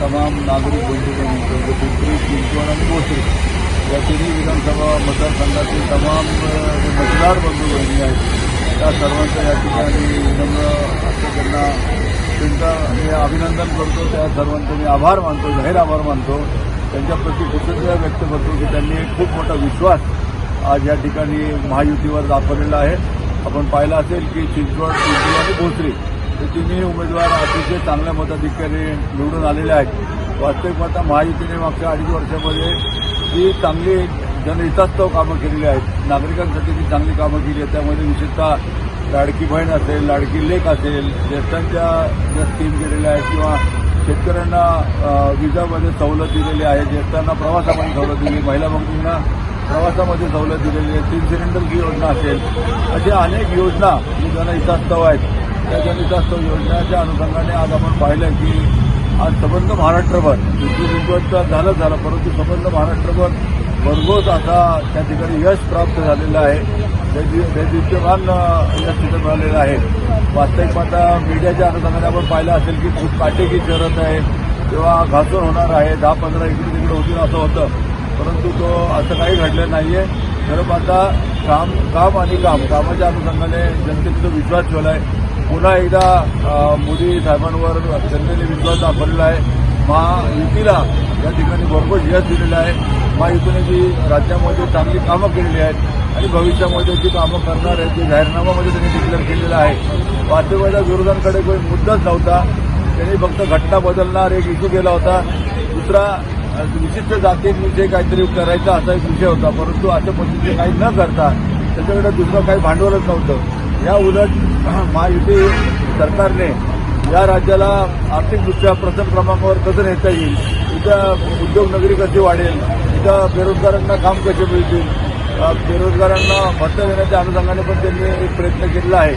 तमाम नागरिक बंधू बंधू पिंपरी चिंचवड आणि भोसरी या तिन्ही विधानसभा मतदारसंघातील तमाम मतदार बंधू बहिणी आहेत त्या सर्वांचं या ठिकाणी विनम्र असं त्यांना त्यांचं मी अभिनंदन करतो. त्या सर्वांचं मी आभार मानतो जाहीर आभार मानतो त्यांच्याप्रती कृतज्ञता व्यक्त करतो की त्यांनी एक खूप मोठा विश्वास आज या ठिकाणी महायुतीवर दाखवलेला आहे. आपण पाहिलं असेल की चिंचवड चिंचवड आणि भोसरी हे तिन्ही उमेदवार अतिशय चांगल्या मताधिकारी निवडून आलेले आहेत. वास्तविक पाहता महायुतीने मागच्या अडीच वर्षामध्ये ही चांगली जनहितास्तव कामं केलेली आहेत. नागरिकांसाठी ती चांगली कामं केली आहेत. त्यामध्ये विशेषतः लाडकी बहीण असेल लाडकी लेख असेल ज्येष्ठांच्या ज्या स्कीम केलेल्या आहेत किंवा शेतकऱ्यांना विजामध्ये सवलत दिलेली आहे ज्येष्ठांना प्रवासामध्ये सवलत दिली महिला बंधूंना प्रवासामध्ये सवलत दिलेली आहे तीन सिलेंडरची योजना असेल. अशा अनेक योजना जी जनहितास्तव आहेत. त्याच्यानुसार जनहितास्तव योजनेच्या अनुषंगाने आज आपण पाहिलं की आज संबंध महाराष्ट्रभर विद्युत चिंचवडचं झालं झालं परंतु सबंध महाराष्ट्रभर भरघोस आता त्या ठिकाणी यश प्राप्त झालेलं आहे. ते यश तिथं मिळालेलं आहे. वास्तविक आता मीडियाच्या अनुषंगाने आपण पाहिलं असेल की खूप काटेकी शरत आहे. किंवा घासून होणार आहे दहा पंधरा इकडे तिकडे होतील असं होतं. परंतु तो असं काही घडलं नाहीये. खरं पाहता काम काम आणि काम कामाच्या अनुषंगाने जनतेचा विश्वास ठेवला आहे पुन्हा एकदा मोदी साहेबांवर जनतेने विश्वास दाखवलेला आहे. महायुतीला या ठिकाणी भरपूर यश दिलेलं आहे. महायुतीने जी राज्यामध्ये चांगली कामं केलेली आहेत आणि भविष्यामध्ये जी कामं करणार आहेत जे जाहीरनामामध्ये त्यांनी डिक्लेअर केलेलं आहे. वाजपेयीच्या विरोधांकडे कोणी मुद्दाच नव्हता. त्यांनी फक्त घटना बदलणार एक इश्यू केला होता. दुसरा विशिष्ट विशिष्ट जातींविषयी काहीतरी करायचा असा एक विषय होता. परंतु अशा पद्धतीने काही न करता त्याच्याकडे दुसरं काही भांडवलच नव्हतं. या उलट महायुती सरकारने या राज्याला आर्थिकदृष्ट्या प्रथम क्रमांकावर कसं नेता येईल. इथं उद्योगनगरी कशी वाढेल. इथं बेरोजगारांना काम कसे मिळतील? बेरोजगारांना भत्ता देण्याच्या अनुषंगाने पण त्यांनी एक प्रयत्न केलेला आहे.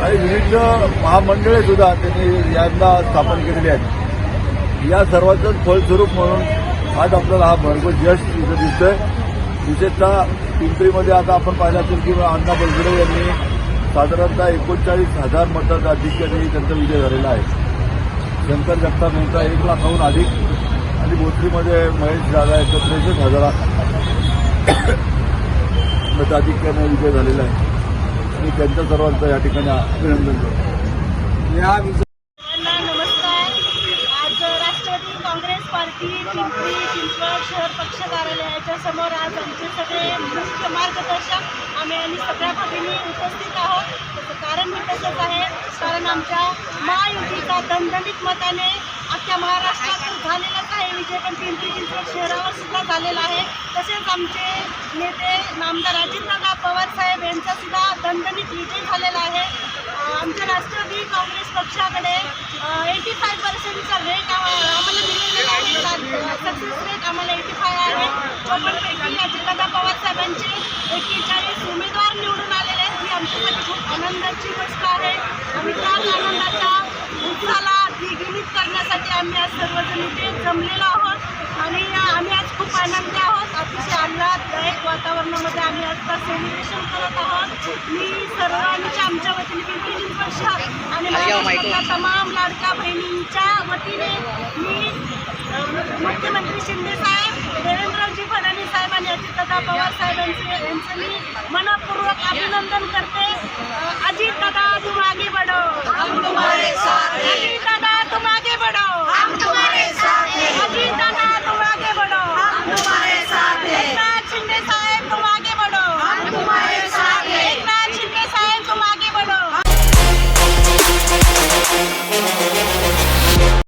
आणि विविध महामंडळे सुद्धा त्यांनी यांना स्थापन केलेली आहेत. या सर्वांचं फलस्वरूप म्हणून आज आपल्याला हा भरपूर यश इथं दिसतंय. विशेषतः पिंपरीमध्ये आता आपण पाहिलं असेल की अण्णा बलगडे यांनी साधारणतः एकोणचाळीस हजार मताधिक्याने त्यांचा विजय झालेला आहे. शंकर जगताप यांचा एक लाखाहून अधिक आणि भोसरीमध्ये महेश दादा यांचा त्रेसष्ट हजारा मताधिक्याने विजय झालेला आहे. आणि त्यांच्या सर्वांचं या ठिकाणी अभिनंदन करतो. या विजय सर्वांना नमस्कार आज राष्ट्रवादी काँग्रेस पार्टी पिंपरी चिंचवड शहर पक्ष कार्यालयाच्या समोर आज आमचे सगळे मुख्य मार्गदर्शक आम्ही आणि सगळ्या भगिनी उपस्थित आहोत. त्याचं कारण मी तसंच आहे. कारण आमच्या महायुतीचा दणदणीत मताने अख्ख्या महाराष्ट्रात झालेलाच आहे. विजय पण पिंपरी चिंचवड शहरावर सुद्धा झालेला आहे. तसेच आमचे नेते नामदार अजितदादा पवार साहेब यांचा सुद्धा दणदणीत विजय झालेला आहे. आमच्या राष्ट्रवादी काँग्रेस पक्षाकडे एटी फाय पर्सेंटचा रेट आम्हाला मिळालेला आहे. सक्सेस रेट आम्हाला एटी फाय पवार साहेबांचे एक्केचाळीस उमेदवार निवडून आलेले आहेत. ही आमच्यासाठी खूप आनंदाची गोष्ट आहे. आणि त्याच आनंदाच्या उत्साहाला द्विगुणित करण्यासाठी आम्ही आज सर्वजण इथे जमलेलो आहोत. आणि आम्ही आज खूप आनंदी आहोत. अतिशय आल्हाददायक वातावरणामध्ये आम्ही आता सेलिब्रेशन करत आहोत. मी सर्वांच्या आमच्या वतीने पिंपरी शहर आणि महाराष्ट्रातल्या तमाम लाडक्या बहिणींच्या वतीने मी मुख्यमंत्री शिंदे साहेब देवेंद्रजी फडणवीस साहेब आणि अजितदादा पवार यांचं मी मनपूर्वक अभिनंदन करते. अ, अजितदादा तुम आगे बढ़ो